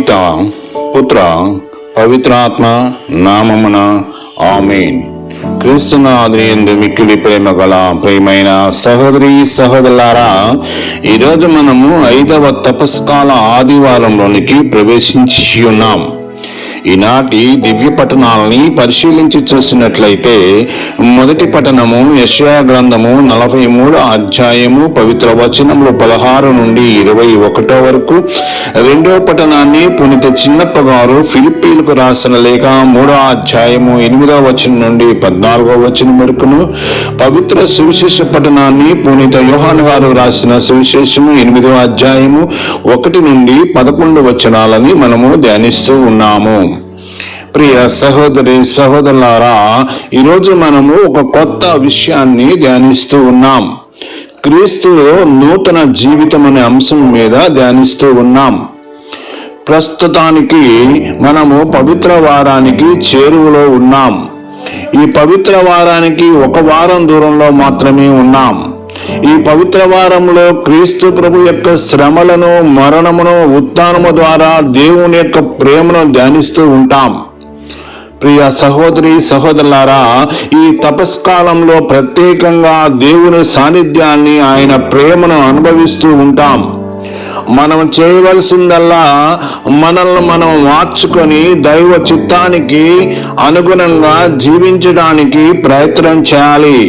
పిత పుత్ర పవిత్రాత్మ నామమున ఆమెన్. క్రీస్తునాథుని ఎందు మిక్కిలి ప్రేమ గల ప్రేమైన సహోదరి సహోదరులారా ఈరోజు మనము ఐదవ తపస్కాల ఆదివారంలోనికి ప్రవేశించి ఉన్నాం. ఈనాటి దివ్య పట్టణాలని పరిశీలించి చూసినట్లయితే మొదటి పట్టణము యశయా గ్రంథము నలభై మూడు అధ్యాయము పవిత్ర వచనములు పదహారు నుండి ఇరవై ఒకటో వరకు. రెండవ పట్టణాన్ని పునిత చిన్నప్ప గారు ఫిలిప్పీన్కు రాసిన లేఖ మూడో అధ్యాయము ఎనిమిదో వచనం నుండి పద్నాలుగో వచనం వరకును. పవిత్ర సువిశేష పట్టణాన్ని పునీత యోహాన్ గారు రాసిన సువిశేషము ఎనిమిదో అధ్యాయము ఒకటి నుండి పదకొండు వచనాలని మనము ధ్యానిస్తూ ఉన్నాము. ప్రియ సహోదరి సహోదరులారా ఈరోజు మనము ఒక కొత్త విషయాన్ని ధ్యానిస్తూ ఉన్నాం. క్రీస్తులో నూతన జీవితం అనే అంశం మీద ధ్యానిస్తూ ఉన్నాం. ప్రస్తుతానికి మనము పవిత్ర వారానికి చేరువలో ఉన్నాం. ఈ పవిత్ర వారానికి ఒక వారం దూరంలో మాత్రమే ఉన్నాం. ఈ పవిత్ర వారంలో క్రీస్తు ప్రభు యొక్క శ్రమలను మరణమును ఉత్థానము ద్వారా దేవుని యొక్క ప్రేమను ధ్యానిస్తూ ఉంటాం. ప్రియ సహోదరి సహోదరులారా ఈ తపస్కాలంలో ప్రత్యేకంగా దేవుని సాన్నిధ్యాన్ని ఆయన ప్రేమను అనుభవిస్తూ ఉంటాం. మనం చేయవలసిందల్లా మనల్ని మనం మార్చుకొని దైవ చిత్తానికి అనుగుణంగా జీవించడానికి ప్రయత్నం చేయాలి.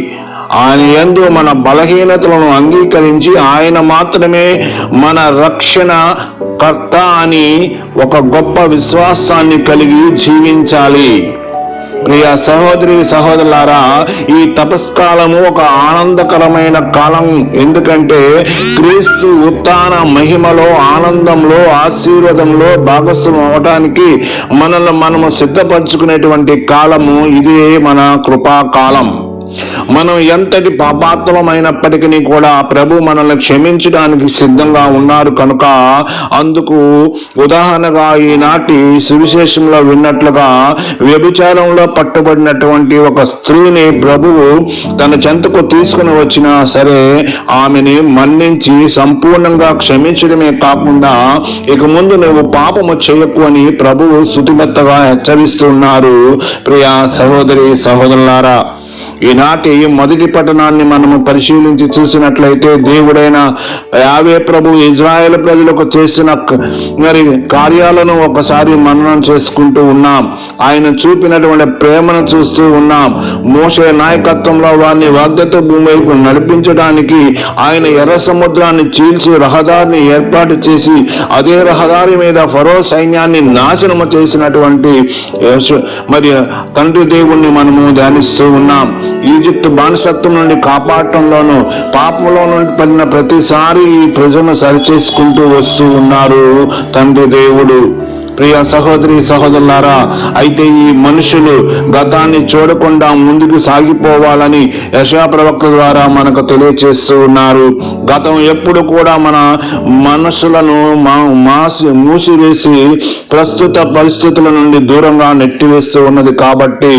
ఆయన ఎందు మన బలహీనతలను అంగీకరించి ఆయన మాత్రమే మన రక్షణ కర్త అని ఒక గొప్ప విశ్వాసాన్ని కలిగి జీవించాలి. ప్రియ సహోదరి సహోదరులారా ఈ తపస్కాలము ఒక ఆనందకరమైన కాలం. ఎందుకంటే క్రీస్తు ఉత్థాన మహిమలో ఆనందంలో ఆశీర్వాదంలో భాగస్థం అవటానికి మనల్ని మనము సిద్ధపరచుకునేటువంటి కాలము ఇదే మన కృపాకాలం. మనం ఎంతటి పాపాత్మమైనప్పటికీ కూడా ప్రభు మనల్ని క్షమించడానికి సిద్ధంగా ఉన్నారు కనుక అందుకు ఉదాహరణగా ఈనాటి సువిశేషంలో విన్నట్లుగా వ్యభిచారంలో పట్టుబడినటువంటి ఒక స్త్రీని ప్రభువు తన చెంతకు తీసుకుని వచ్చినా సరే ఆమెని మన్నించి సంపూర్ణంగా క్షమించడమే కాకుండా ఇక ముందు నువ్వు పాపము చేయకు అని ప్రభువు శుతిమెత్తగా హెచ్చరిస్తున్నారు. ప్రియా సహోదరి సహోదరులారా ఈనాటి మొదటి పట్టణాన్ని మనము పరిశీలించి చూసినట్లయితే దేవుడైన యావే ప్రభు ఇజ్రాయెల్ ప్రజలకు చేసిన మరి కార్యాలను ఒకసారి మననం చేసుకుంటూ ఉన్నాం. ఆయన చూపినటువంటి ప్రేమను చూస్తూ ఉన్నాం. మోసే నాయకత్వంలో వారిని వాగ్దత్త భూమి వైపు నడిపించడానికి ఆయన ఎర్ర సముద్రాన్ని చీల్చి రహదారిని ఏర్పాటు చేసి అదే రహదారి మీద ఫరో సైన్యాన్ని నాశనము చేసినటువంటి మరి తండ్రి దేవుణ్ణి మనము ధ్యానిస్తూ ఉన్నాం. ఈజిప్తు బానిసత్వం నుండి కాపాడటంలోను పాపంలో నుండి పడిన ప్రతిసారి ఈ ప్రజలను సరిచేసుకుంటూ వస్తూ ఉన్నారు తండ్రి దేవుడు. ప్రియ సహోదరి సహోదరులారా అయితే ఈ మనుషులు గతాన్ని చూడకుండా ముందుకు సాగిపోవాలని యశా ప్రవక్త ద్వారా మనకు తెలియచేస్తూ ఉన్నారు. గతం ఎప్పుడు కూడా మన మనసులను మా- మాసి మూసివేసి ప్రస్తుత పరిస్థితుల నుండి దూరంగా నెట్టివేస్తూ ఉన్నది కాబట్టి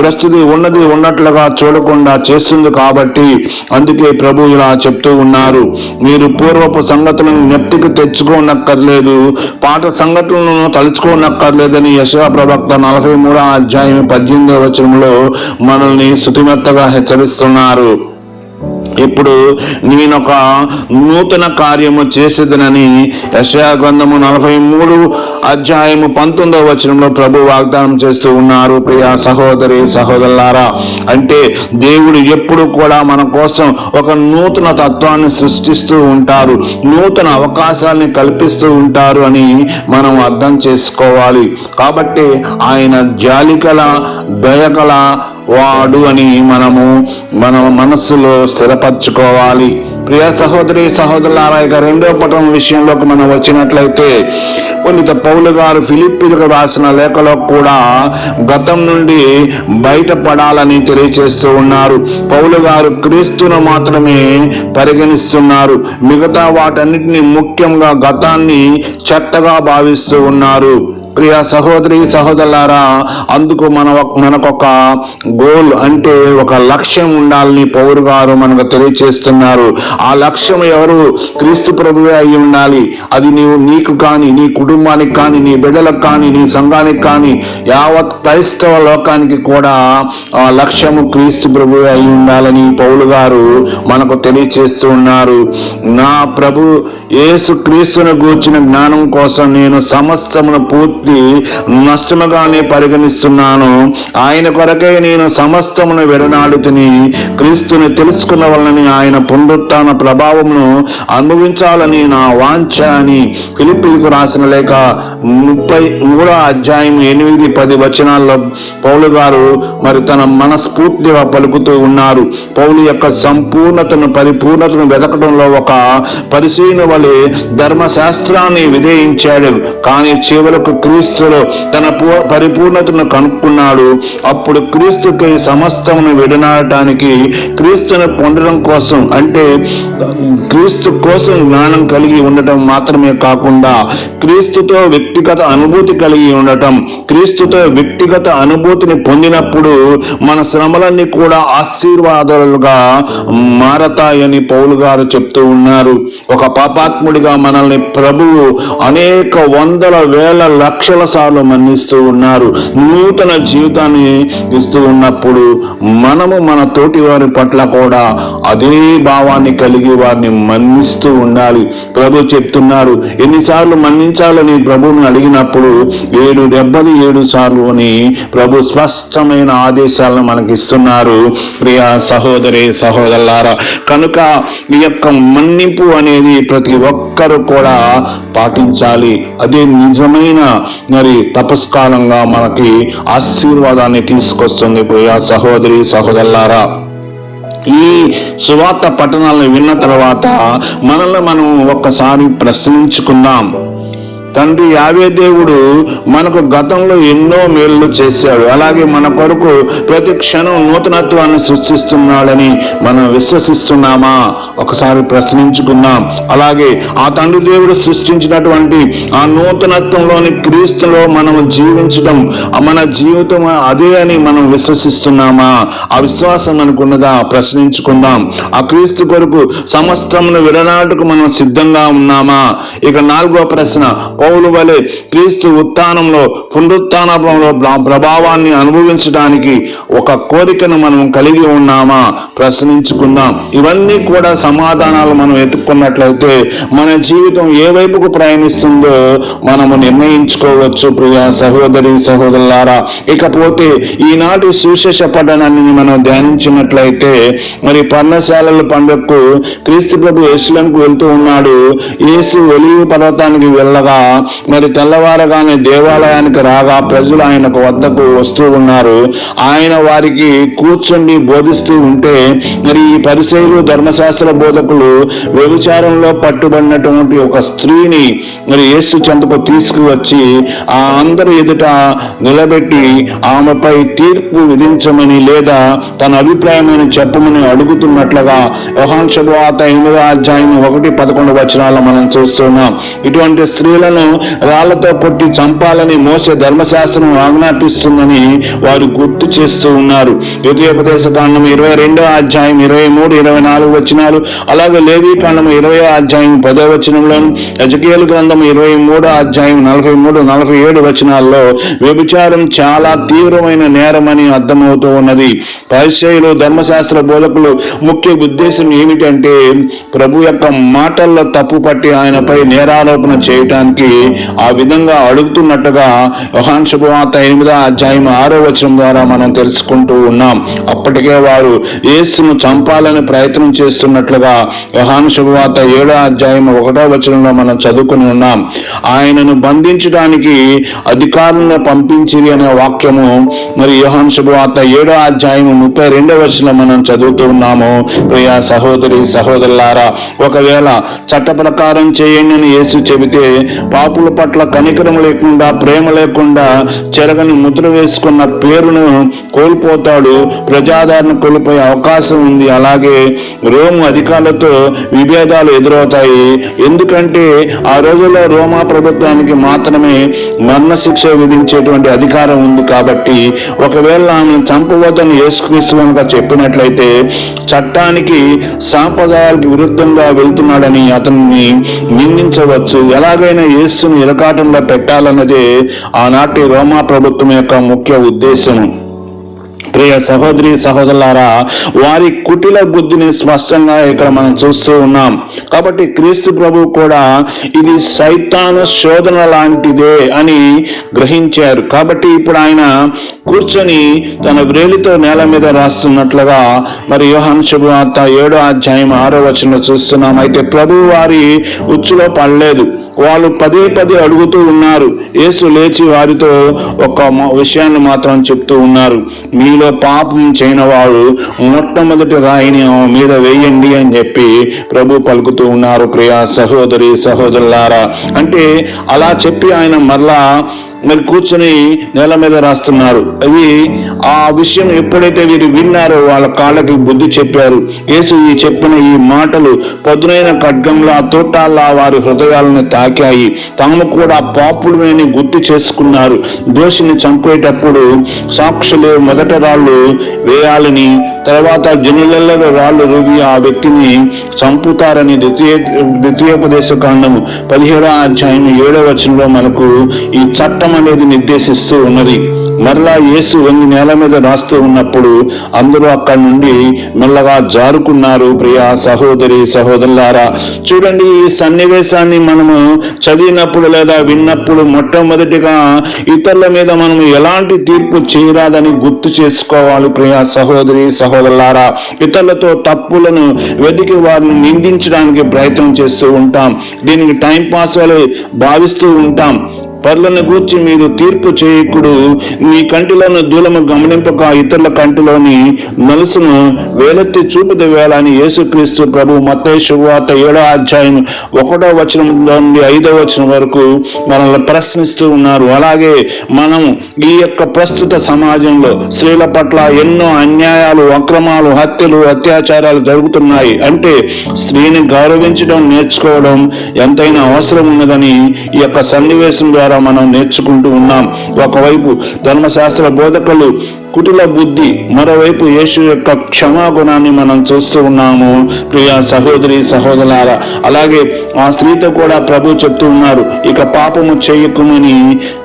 ప్రస్తుతి ఉన్నది ఉన్నట్లుగా చూడకుండా చేస్తుంది కాబట్టి అందుకే ప్రభు ఇలా చెప్తూ ఉన్నారు. మీరు పూర్వపు సంగతులను జ్ఞప్తికి తెచ్చుకోనక్కర్లేదు పాత సంఘటనలను తెలుసుకోనక్కర్లేదని యశా ప్రవక్త నలభై మూడో అధ్యాయం పద్దెనిమిదో వచనంలో మనల్ని శుతిమెత్తగా హెచ్చరిస్తున్నారు. ఇప్పుడు నేనొక నూతన కార్యము చేసేదనని యశయా గ్రంథము నలభై మూడు అధ్యాయము పంతొమ్మిదవ వచనంలో ప్రభు వాగ్దానం చేస్తూ ఉన్నారు. ప్రియ సహోదరి సహోదరులారా అంటే దేవుడు ఎప్పుడు కూడా మన కోసం ఒక నూతన తత్వాన్ని సృష్టిస్తూ ఉంటారు. నూతన అవకాశాలని కల్పిస్తూ ఉంటారు అని మనం అర్థం చేసుకోవాలి. కాబట్టి ఆయన జాలికల దయగల వాడు అని మనము మన మనస్సులో స్థిరపరచుకోవాలి. ప్రియ సహోదరి సహోదరులారా ఇక రెండో పటం విషయంలోకి మనం వచ్చినట్లయితే పునీత పౌలు గారు ఫిలిప్పీలకు రాసిన లేఖలో కూడా గతం నుండి బయటపడాలని తెలియచేస్తూ ఉన్నారు. పౌలు గారు క్రీస్తును మాత్రమే పరిగణిస్తున్నారు. మిగతా వాటన్నిటిని ముఖ్యంగా గతాన్ని చెత్తగా భావిస్తూ ఉన్నారు. ప్రియ సహోదరి సహోదరులారా అందుకు మన మనకొక గోల్ అంటే ఒక లక్ష్యం ఉండాలని పౌరు గారు మనకు తెలియచేస్తున్నారు. ఆ లక్ష్యం ఎవరు? క్రీస్తు ప్రభువే అయి ఉండాలి. అది నీవు నీకు కానీ నీ కుటుంబానికి కానీ నీ బిడ్డలకు కానీ నీ సంఘానికి కానీ యావత్ క్రైస్తవ లోకానికి కూడా ఆ లక్ష్యము క్రీస్తు ప్రభువే అయి ఉండాలని పౌలు గారు మనకు తెలియచేస్తూ ఉన్నారు. నా ప్రభు యేసు క్రీస్తును గూర్చిన జ్ఞానం కోసం నేను సమస్తమును పూర్తి నష్టముగానే పరిగణిస్తున్నాను. ఆయన కొరకే నేను సమస్తమును విడనాడుతుని క్రీస్తుని తెలుసుకున్న వలనని ఆయన పునరుత్న ప్రభావమును అనుభవించాలని నా వాంఛ అని ఫిలిపిలకు రాసిన లేక ముప్పై మూడో అధ్యాయం ఎనిమిది పది వచనాల్లో పౌలు గారు మరి తన మనస్ఫూర్తిగా పలుకుతూ ఉన్నారు. పౌలు యొక్క సంపూర్ణతను పరిపూర్ణతను వెతకడంలో ఒక పరిశీలన వలె ధర్మశాస్త్రాన్ని విధేయించాడు. కానీ చివరకు క్రీస్తులో తన పూ- పరిపూర్ణతను కనుక్కున్నాడు. అప్పుడు క్రీస్తుకి సమస్తమును విడనాడటానికి క్రీస్తును పొందడం కోసం అంటే క్రీస్తు కోసం జ్ఞానం కలిగి ఉండటం మాత్రమే కాకుండా క్రీస్తుతో వ్యక్తిగత అనుభూతి కలిగి ఉండటం క్రీస్తుతో వ్యక్తిగత అనుభూతిని పొందినప్పుడు మన శ్రమలన్నీ కూడా ఆశీర్వాదాలుగా మారతాయని పౌలు గారు చెప్తూ ఉన్నారు. ఒక పాపాత్ముడిగా మనల్ని ప్రభువు అనేక వందల వేల లక్ష లక్షల సార్లు మన్నిస్తూ ఉన్నారు. నూతన జీవితాన్ని ఇస్తూ ఉన్నప్పుడు మనము మన తోటి వారి పట్ల కూడా అదే భావాన్ని కలిగి వారిని మన్నిస్తూ ఉండాలి. ప్రభు చెప్తున్నారు ఎన్నిసార్లు మన్నించాలని ప్రభువును అడిగినప్పుడు ఏడు డెబ్బది ఏడు సార్లు అని ప్రభు స్పష్టమైన ఆదేశాలను మనకి ఇస్తున్నారు ప్రియ సహోదరి సహోదరులారా కనుక ఈ యొక్క మన్నింపు అనేది ప్రతి ఒక్కరు కూడా పాటించాలి. అదే నిజమైన మరి తపస్కాలంగా మనకి ఆశీర్వాదాన్ని తీసుకొస్తుంది ప్రియా సహోదరి సహోదరులారా. ఈ సువార్త పట్టణాలను విన్న తర్వాత మనల్ని మనం ఒక్కసారి ప్రశ్నించుకుందాం. తండ్రి యావే దేవుడు మనకు గతంలో ఎన్నో మేళ్ళు చేశాడు. అలాగే మన కొరకు ప్రతి క్షణం నూతనత్వాన్ని సృష్టిస్తున్నాడని మనం విశ్వసిస్తున్నామా? ఒకసారి ప్రశ్నించుకుందాం. అలాగే ఆ తండ్రి దేవుడు సృష్టించినటువంటి ఆ నూతనత్వంలోని క్రీస్తులో మనం జీవించడం మన జీవితం అదే అని మనం విశ్వసిస్తున్నామా? ఆ విశ్వాసం మనకున్నదా ప్రశ్నించుకుందాం. ఆ క్రీస్తు కొరకు సమస్తమును విడనాటుకు మనం సిద్ధంగా ఉన్నామా? ఇక నాలుగో ప్రశ్న పౌలు వలె క్రీస్తు ఉత్థానంలో పునరుత్థానంలో ప్రభావాన్ని అనుభవించడానికి ఒక కోరికను మనం కలిగి ఉన్నామా? ప్రశ్నించుకుందాం. ఇవన్నీ కూడా సమాధానాలు మనం ఎత్తుకున్నట్లయితే మన జీవితం ఏ వైపుకు ప్రయాణిస్తుందో మనము నిర్ణయించుకోవచ్చు ప్రియ సహోదరి సహోదరులారా. ఇకపోతే ఈనాటి సువిశేష పఠనాన్ని మనం ధ్యానించినట్లయితే మరి పర్ణశాలల పండుగకు క్రీస్తు ప్రభు యేసులకు వెళ్తూ ఉన్నాడు. యేసు ఒలివి పర్వతానికి వెళ్ళగా మరి తెల్లవారగానే దేవాలయానికి రాగా ప్రజలు ఆయనకు వద్దకు వస్తూ ఉన్నారు. ఆయన వారికి కూర్చుండి బోధిస్తూ ఉంటే మరి ఈ పరిశైలు ధర్మశాస్త్ర బోధకులు వ్యభిచారంలో పట్టుబడినటువంటి ఒక స్త్రీని మరి యేసు చెంతకు తీసుకువచ్చి ఆ అందరి ఎదుట నిలబెట్టి ఆమెపై తీర్పు విధించమని లేదా తన అభిప్రాయమైన చెప్పమని అడుగుతున్నట్లుగా వ్యవహాన్ శుభవార్త ఎనిమిదో అధ్యాయం ఒకటి పదకొండు వచనాలు మనం చూస్తున్నాం. ఇటువంటి స్త్రీలను రాళ్ళతో కొట్టి చంపాలని మోసే ధర్మశాస్త్రం ఆజ్ఞాపిస్తుందని వారు గుర్తు చేస్తూ ఉన్నారు. ద్వితీయోపదేశ కాండం ఇరవై రెండో అధ్యాయం ఇరవై మూడు ఇరవై నాలుగు వచనాలు అలాగే లేవీ కాండం ఇరవై అధ్యాయం పదో వచనంలోను యజకీయుల గ్రంథం ఇరవై మూడో అధ్యాయం నలభై మూడు నలభై ఏడు వచనాల్లో వ్యభిచారం చాలా తీవ్రమైన నేరమని అర్థమవుతూ ఉన్నది. పరిచయులు ధర్మశాస్త్ర బోధకులు ముఖ్య ఉద్దేశం ఏమిటంటే ప్రభు యొక్క మాటల్లో తప్పు పట్టి ఆయనపై నేరారోపణ చేయటానికి ఆ విధంగా అడుగుతున్నట్టుగా యోహాన్ శుభవార్త ఎనిమిదో అధ్యాయం ఆరో వచనం ద్వారా మనం తెలుసుకుంటూ ఉన్నాం. అప్పటికే వారు యేసును చంపాలని ప్రయత్నం చేస్తున్నట్లుగా యోహాన్ శుభవార్త ఏడో అధ్యాయం ఒకటో వచనంలో మనం చదువుకుని ఉన్నాం. ఆయనను బంధించడానికి అధికారులను పంపించిరి అనే వాక్యము మరి యోహాన్ శుభవార్త ఏడో అధ్యాయం ముప్పై రెండో వచనం మనం చదువుతూ ఉన్నాము. ప్రియా సహోదరి సహోదరులారా ఒకవేళ చట్ట ప్రకారం చేయండి అని యేసు చెబితే పాపుల పట్ల కనికరం లేకుండా ప్రేమ లేకుండా చెరగని ముద్ర వేసుకున్న పేరును కోల్పోతాడు ప్రజాదరణ కోల్పోయే అవకాశం ఉంది. అలాగే రోము అధికారులతో విభేదాలు ఎదురవుతాయి. ఎందుకంటే ఆ రోజుల్లో రోమా ప్రభుత్వానికి మాత్రమే మరణశిక్ష విధించేటువంటి అధికారం ఉంది కాబట్టి ఒకవేళ ఆమె చంపవద్దని యేసుక్రీస్తు కనుక చెప్పినట్లయితే చట్టానికి సాంప్రదాయాలకు విరుద్ధంగా వెళ్తున్నాడని అతన్ని నిందించవచ్చు. ఎలాగైనా యేసును ఇరకాటంలో పెట్టాలన్నదే ఆనాటి రోమా ప్రభుత్వం యొక్క ముఖ్య ఉద్దేశం ప్రియ సహోదరి సహోదరులారా వారి కుటిల బుద్ధిని స్పష్టంగా ఇక్కడ మనం చూస్తూ ఉన్నాం. కాబట్టి క్రీస్తు ప్రభు కూడా ఇది సైతాను శోధన లాంటిదే అని గ్రహించారు. కాబట్టి ఇప్పుడు ఆయన కూర్చొని తన వ్రేలితో నేల మీద రాస్తున్నట్లుగా మరి యోహన్ శుభవార్త ఏడో అధ్యాయం ఆరో వచనం చూస్తున్నాం. అయితే ప్రభు వారి ఉచ్చులో పడలేదు. వాళ్ళు పదే పదే అడుగుతూ ఉన్నారు. యేసు లేచి వారితో ఒక విషయాన్ని మాత్రం చెప్తూ ఉన్నారు. మీలో పాపం చేయని వాడు మొట్టమొదటి రాయిని మీద వేయండి అని చెప్పి ప్రభు పలుకుతూ ఉన్నారు. ప్రియా సహోదరి సహోదరులారా అంటే అలా చెప్పి ఆయన మరలా మరి కూర్చొని నేల మీద రాస్తున్నారు. అవి ఆ విషయం ఎప్పుడైతే వీరు విన్నారో వాళ్ళ కాళ్ళకి బుద్ధి చెప్పారు. యేసు ఈ చెప్పిన ఈ మాటలు పదునైన ఖడ్గంలా తోటాల్లా వారి హృదయాలను తాకాయి. తాము కూడా పాపులమని గుర్తు చేసుకున్నారు. దోషిని చంపేటప్పుడు సాక్షులు మొదట రాళ్ళు వేయాలని తర్వాత జనులలో రాళ్ళు రువి ఆ వ్యక్తిని చంపుతారని ద్వితీయ ద్వితీయోపదేశ కాండము పదిహేడో అధ్యాయం ఏడో వచనంలో మనకు ఈ చట్టం అనేది నిర్దేశిస్తూ ఉన్నది. మరలా యేసు వంగి నేల మీద రాస్తూ ఉన్నప్పుడు అందరూ అక్కడి నుండి మెల్లగా జారుకున్నారు. ప్రియా సహోదరి సహోదరులారా చూడండి ఈ సన్నివేశాన్ని మనము చదివినప్పుడు లేదా విన్నప్పుడు మొట్టమొదటిగా ఇతరుల మీద మనము ఎలాంటి తీర్పు చేయరాదని గుర్తు చేసుకోవాలి. ప్రియా సహోదరి సహోదరులారా ఇతరులతో తప్పులను వెతికి వారిని నిందించడానికి ప్రయత్నం చేస్తూ ఉంటాం. దీనికి టైం పాస్ వలె భావిస్తూ ఉంటాం. పర్లను గూర్చి మీరు తీర్పు చేయకుడు మీ కంటిలోని దూలము గమనింపక ఇతరుల కంటిలోని నలుసును వేలెత్తి చూపుదు వేళని యేసుక్రీస్తు ప్రభు మత్తయి శుభవార్త ఏడో అధ్యాయం ఒకటో వచనం నుండి ఐదో వచనం వరకు మనల్ని ప్రశ్నిస్తూ ఉన్నారు. అలాగే మనం ఈ యొక్క ప్రస్తుత సమాజంలో స్త్రీల పట్ల ఎన్నో అన్యాయాలు అక్రమాలు హత్యలు అత్యాచారాలు జరుగుతున్నాయి. అంటే స్త్రీని గౌరవించడం నేర్చుకోవడం ఎంతైనా అవసరం ఉన్నదని ఈ యొక్క సన్నివేశం ద్వారా మనం నేర్చుకుంటూ ఉన్నాం. ఒకవైపు ధర్మశాస్త్ర బోధకులు కుటిల బుద్ధి. మరోవైపు యేసు యొక్క క్షమాగుణాన్ని మనం చూస్తూ ఉన్నాము. ప్రియ సహోదరి సహోదరాల అలాగే ఆ స్త్రీతో కూడా ప్రభు చెప్తూ ఉన్నారు. ఇక పాపము చేయకుమని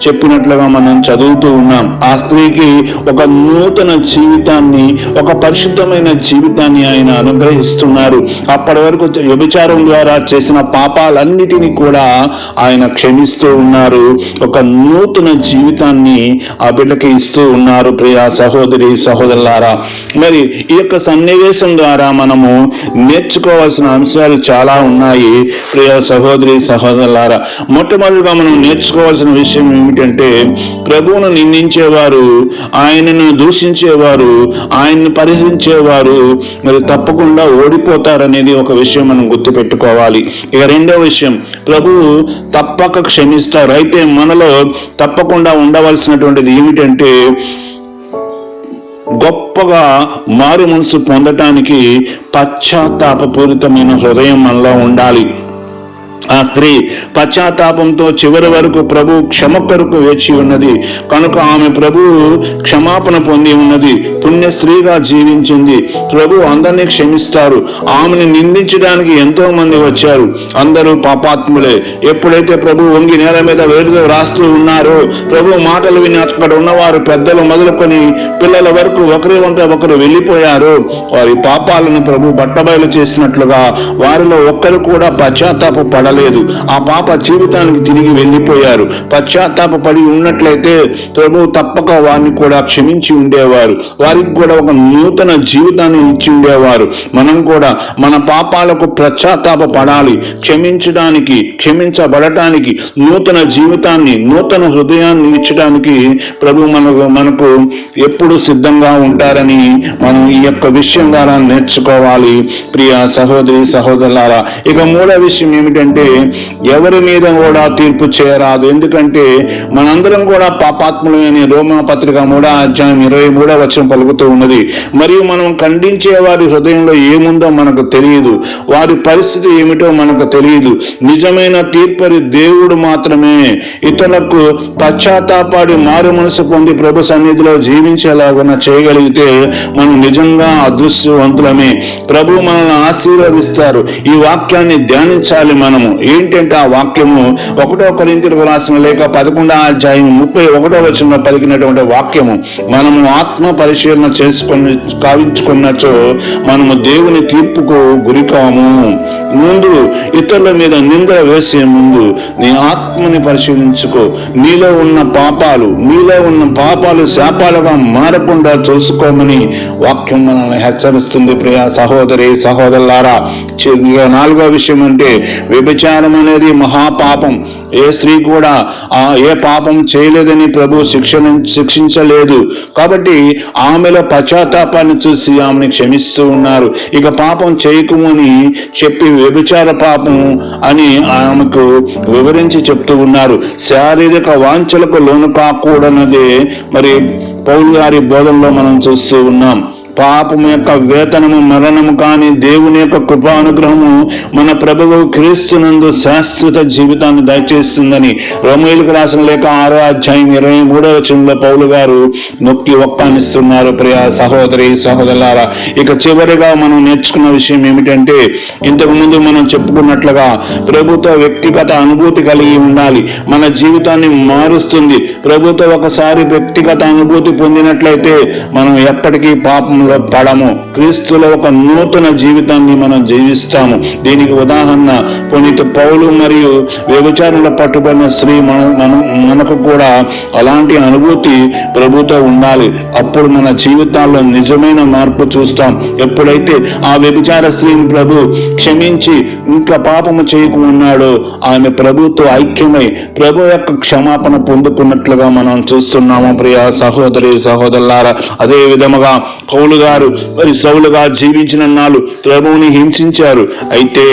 చెప్పినట్లుగా మనం చదువుతూ ఉన్నాం. ఆ స్త్రీకి ఒక నూతన జీవితాన్ని ఒక పరిశుద్ధమైన జీవితాన్ని ఆయన అనుగ్రహిస్తున్నారు. అప్పటి వరకు వ్యభిచారం ద్వారా చేసిన పాపాలన్నిటినీ కూడా ఆయన క్షమిస్తూ ఉన్నారు. ఒక నూతన జీవితాన్ని ఆ బిడ్డకి ఇస్తూ ఉన్నారు ప్రియా సహోదరి సహోదరులారా మరి ఈ యొక్క సన్నివేశం ద్వారా మనము నేర్చుకోవాల్సిన అంశాలు చాలా ఉన్నాయి. ప్రియ సహోదరి సహోదరులారా మొట్టమొదటిగా మనం నేర్చుకోవాల్సిన విషయం ఏమిటంటే ప్రభువును నిందించేవారు ఆయనను దూషించేవారు ఆయన్ని పరిహరించేవారు మరి తప్పకుండా ఓడిపోతారనేది ఒక విషయం మనం గుర్తుపెట్టుకోవాలి. ఇక రెండో విషయం ప్రభువు తప్పక క్షమిస్తారు. అయితే మనలో తప్పకుండా ఉండవలసినటువంటిది ఏమిటంటే గొప్పగా మారు మనసు పొందటానికి పశ్చాత్తాపపూరితమైన హృదయం మనలో ఉండాలి. ఆ స్త్రీ పశ్చాత్తాపంతో చివరి వరకు ప్రభు క్షమ కొరకు వేచి ఉన్నది. కనుక ఆమె ప్రభు క్షమాపణ పొంది ఉన్నది. పుణ్య స్త్రీగా జీవించింది. ప్రభు అందరినీ క్షమిస్తారు. ఆమెను నిందించడానికి ఎంతో మంది వచ్చారు. అందరూ పాపాత్ములే. ఎప్పుడైతే ప్రభు వంగి నేల మీద వేడితో రాస్తూ ఉన్నారో ప్రభు మాటలు విని అక్కడ ఉన్నవారు పెద్దలు మొదలుకొని పిల్లల వరకు ఒకరి వంట ఒకరు వెళ్ళిపోయారు. వారి పాపాలను ప్రభు బట్టబయలు చేసినట్లుగా వారిలో ఒక్కరు కూడా పశ్చాత్తాప పడలేదు. ఆ పాప జీవితానికి తిరిగి వెళ్ళిపోయారు. పశ్చాత్తాప పడి ఉన్నట్లయితే ప్రభు తప్పక వారిని కూడా క్షమించి ఉండేవారు. వారికి కూడా ఒక నూతన జీవితాన్ని ఇచ్చి ఉండేవారు. మనం కూడా మన పాపాలకు పశ్చాత్తాప పడాలి క్షమించడానికి క్షమించబడటానికి నూతన జీవితాన్ని నూతన హృదయాన్ని ఇచ్చడానికి ప్రభు మనకు మనకు ఎప్పుడు సిద్ధంగా ఉంటారని మనం ఈ యొక్క విషయం ద్వారా నేర్చుకోవాలి. ప్రియ సహోదరి సహోదరులారా ఇక మూడో విషయం ఏమిటంటే ఏమిటంటే ఎవరి మీద కూడా తీర్పు చేయరాదు. ఎందుకంటే మనందరం కూడా పాపాత్ములమైన రోమా పత్రిక మూడో అధ్యాయం ఇరవై మూడో వచ్చిన పలుకుతూ ఉన్నది. మరియు మనం ఖండించే వారి హృదయంలో ఏముందో మనకు తెలియదు. వారి పరిస్థితి ఏమిటో మనకు తెలియదు. నిజమైన తీర్పరి దేవుడు మాత్రమే ఇతరులకు పశ్చాత్తాపాడి మారు మనసు పొంది ప్రభు సన్నిధిలో జీవించేలాగా చేయగలిగితే మనం నిజంగా అదృశ్యవంతులమే ప్రభు మనల్ని ఆశీర్వదిస్తారు. ఈ వాక్యాన్ని ధ్యానించాలి మనం మనము ఏంటంటే ఆ వాక్యము? ఒకటో కొరింతలకు రాసిన లేక పదకొండో అధ్యాయం ముప్పై ఒకటో వచ్చిన పలికినటువంటి వాక్యము. మనము ఆత్మ పరిశీలన చేసుకొని కావించుకున్నచో మనము దేవుని తీర్పుకు గురికాము. ముందు ఇతరుల మీద నింద వేసే ముందు నీ ఆత్మ ఆత్మని పరిశీలించుకో. నీలో ఉన్న పాపాలు నీలో ఉన్న పాపాలు శాపాలుగా మారకుండా చూసుకోమని వాక్యం మనల్ని హెచ్చరిస్తుంది ప్రియా సహోదరి సహోదరులారా. ఇక నాలుగో విషయం అంటే వ్యభిచారం అనేది మహాపాపం. ఏ స్త్రీ కూడా ఆ ఏ పాపం చేయలేదని ప్రభు శిక్షణ శిక్షించలేదు. కాబట్టి ఆమెలో పశ్చాత్తాపాన్ని చూసి ఆమెను క్షమిస్తూ ఉన్నారు. ఇక పాపం చేయకుమని చెప్పి వ్యభిచార పాపం అని ఆమెకు వివరించి చెప్తూ ఉన్నారు. శారీరక వాంఛలకు లోను కాకూడనదే మరి పౌలు గారి బోధనలో మనం చూస్తూ ఉన్నాం. పాపము యొక్క వేతనము మరణము కాని దేవుని యొక్క కృపానుగ్రహము మన ప్రభువు క్రీస్తునందు శాశ్వత జీవితాన్ని దయచేస్తుందని రోమేలుకు రాసిన లేక ఆరో అధ్యాయం ఇరవై మూడో వచనంలో పౌలు గారు నొక్కి ఒప్పానిస్తున్నారు ప్రియ సహోదరి సహోదరులారా ఇక చివరిగా మనం నేర్చుకున్న విషయం ఏమిటంటే ఇంతకుముందు మనం చెప్పుకున్నట్లుగా ప్రభుత్వ వ్యక్తిగత అనుభూతి కలిగి ఉండాలి. మన జీవితాన్ని మారుస్తుంది. ప్రభుత్వ ఒకసారి వ్యక్తిగత అనుభూతి పొందినట్లయితే మనం ఎప్పటికీ పాపం జీవితంలో పడము. క్రీస్తులో ఒక నూతన జీవితాన్ని మనం జీవిస్తాము. దీనికి ఉదాహరణ పునీత పౌలు మరియు వ్యభిచారుల పట్టుబడిన స్త్రీ మన మన- మనకు కూడా అలాంటి అనుభూతి ప్రభుతో ఉండాలి. అప్పుడు మన జీవితాల్లో నిజమైన మార్పు చూస్తాం. ఎప్పుడైతే ఆ వ్యభిచార స్త్రీని ప్రభు క్షమించి ఇంకా పాపము చేయకున్నాడో ఆమె ప్రభుతో ఐక్యమై ప్రభు యొక్క క్షమాపణ పొందుకున్నట్లుగా మనం చూస్తున్నాము. ప్రియ సహోదరి సహోదరులారా అదే విధముగా పౌలు గారు. మరి సౌలుగా జీవించిన నాళ్ళు ప్రభువుని హింసించారు. అయితే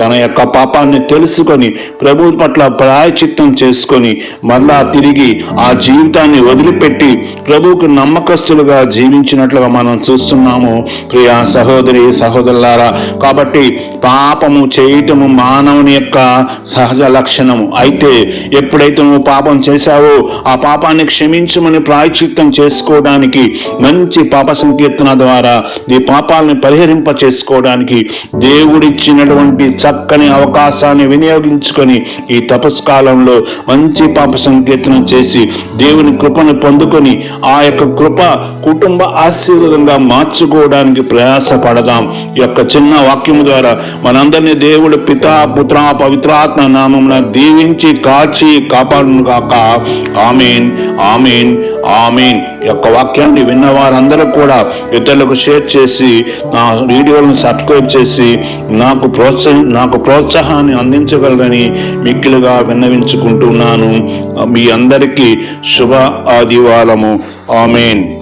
తన యొక్క పాపాన్ని తెలుసుకొని ప్రభు పట్ల ప్రాయచిత్తం చేసుకొని మళ్ళా తిరిగి ఆ జీవితాన్ని వదిలిపెట్టి ప్రభువుకు నమ్మకస్తులుగా జీవించినట్లుగా మనం చూస్తున్నాము. ప్రియ సహోదరి సహోదరులారా కాబట్టి పాపము చేయటము మానవుని యొక్క సహజ లక్షణము. అయితే ఎప్పుడైతే నువ్వు పాపం చేశావో ఆ పాపాన్ని క్షమించమని ప్రాయచిత్తం చేసుకోవడానికి మంచి పాప సంకీర్తన ద్వారా ఈ పాపాలను పరిహరింప చేసుకోవడానికి దేవుడిచ్చినటువంటి చక్కని అవకాశాన్ని వినియోగించుకొని ఈ తపస్కాలంలో మంచి పాప సంకీర్తన చేసి దేవుని కృపను పొందుకొని ఆ యొక్క కృప కుటుంబ ఆశీర్వాదంగా మార్చుకోవడానికి ప్రయాసపడదాం. ఈ యొక్క చిన్న వాక్యం ద్వారా మనందరినీ దేవుడు పిత పుత్ర పవిత్రాత్మ నామమున దీవించి కాచి కాపాడును కాక ఆమెన్ ఆమెన్ ఆమెన్. యొక్క వాక్యాన్ని విన్న వారందరూ కూడా ఇతరులకు షేర్ చేసి నా వీడియోలను సబ్స్క్రైబ్ చేసి నాకు ప్రోత్సాహం నాకు ప్రోత్సాహాన్ని అందించగలరని మిక్కిలుగా విన్నవించుకుంటున్నాను. మీ అందరికీ శుభ ఆదివారము. ఆమెన్.